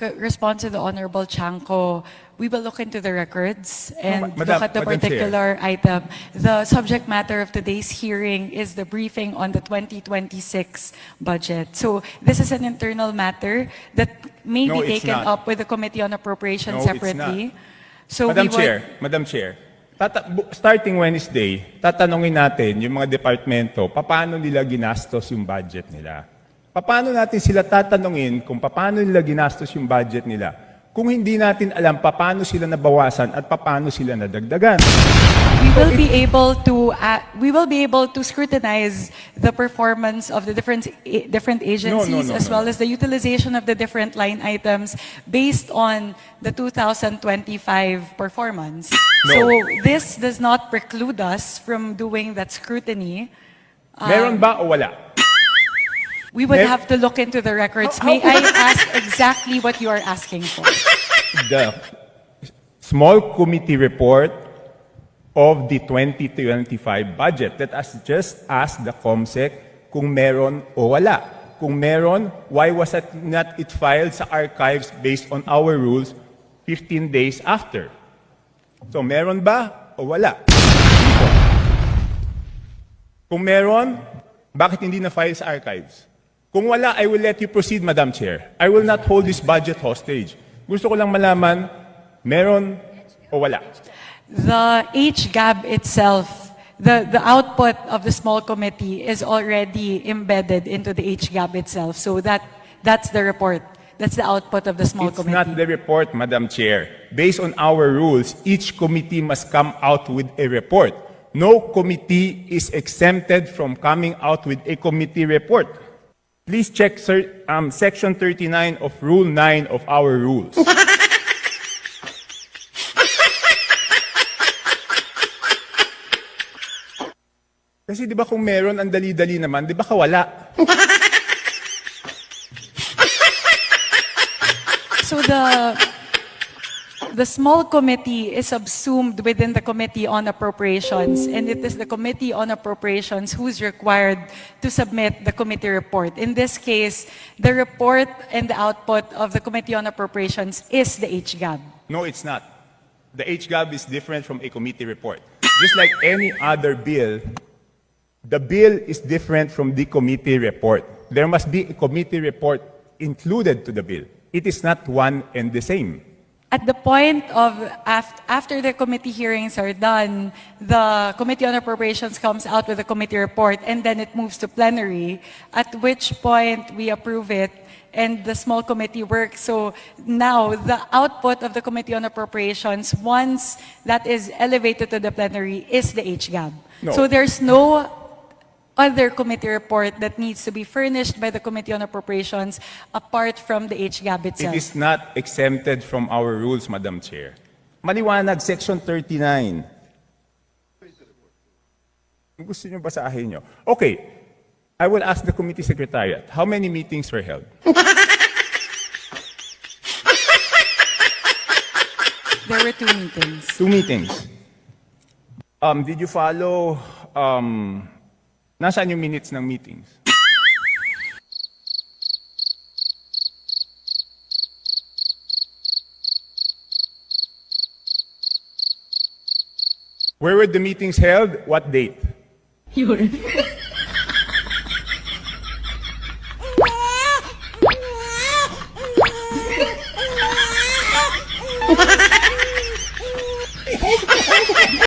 respond to the Honorable Chanko, we will look into the records and Ma- Madam- look at the Madam Chair. particular item. The subject matter of today's hearing is the briefing on the 2026 budget. So this is an internal matter that may No, be it's taken not. up with the Committee on Appropriations No, it's separately. So Madam we would- Chair, Madam Chair, tata- bu- starting Wednesday, tatanungin natin yung mga departamento, paano nila ginastos yung budget nila. Paano natin sila tatanungin kung paano nila ginastos yung budget nila kung hindi natin alam paano sila nabawasan at paano sila nadagdagan. We will be able to uh, we will be able to scrutinize the performance of the different a- different agencies no, as no, well as the utilization of the different line items based on the 2025 performance. So this does not preclude us from doing that scrutiny. Meron ba o wala? We would Mer- have to look into the records. May how- I ask exactly what you are asking for? The small committee report of the 2025 budget that has just asked the COMSEC kung meron o wala. Kung meron, why was it not it filed sa archives based on our rules 15 days after? So meron ba o wala? Kung meron, bakit hindi na file sa archives? Kung wala, I will let you proceed, Madam Chair. I will not hold this budget hostage. Gusto ko lang malaman, meron o wala. The HGAB itself, the, the output of the small committee is already embedded into the HGAB itself. So that, that's the report. That's the output of the small It's committee. not the report, Madam Chair. Based on our rules, each committee must come out with a report. No committee is exempted from coming out with a committee report. Please check sir, um, Section 39 of Rule 9 of our rules. Kasi di ba kung meron, ang dali-dali naman, di ba kawala? So the, the small committee is subsumed within the Committee on Appropriations, and it is the Committee on Appropriations who's required to submit the committee report. In this case, the report and the output of the Committee on Appropriations is the HGAB. No, it's not. The HGAB is different from a committee report. Just like any other bill, the bill is different from the committee report. There must be a committee report included to the bill. It is not one and the same. At the point of, after the committee hearings are done, the Committee on Appropriations comes out with a committee report, and then it moves to plenary, at which point we approve it, and the small committee works. So now, the output of the Committee on Appropriations, once that is elevated to the plenary, is the HGAB. No. So there's no other committee report that needs to be furnished by the Committee on Appropriations apart from the HGAB It itself. is not exempted from our rules, Madam Chair. Maliwanag, Section 39. Kung Gusto niyo basahin niyo? Okay. I will ask the committee secretariat, how many meetings were held? There were two meetings. Two meetings. Um, did you follow, um, nasaan yung minutes ng meetings? Where were the meetings held? What date? Yun.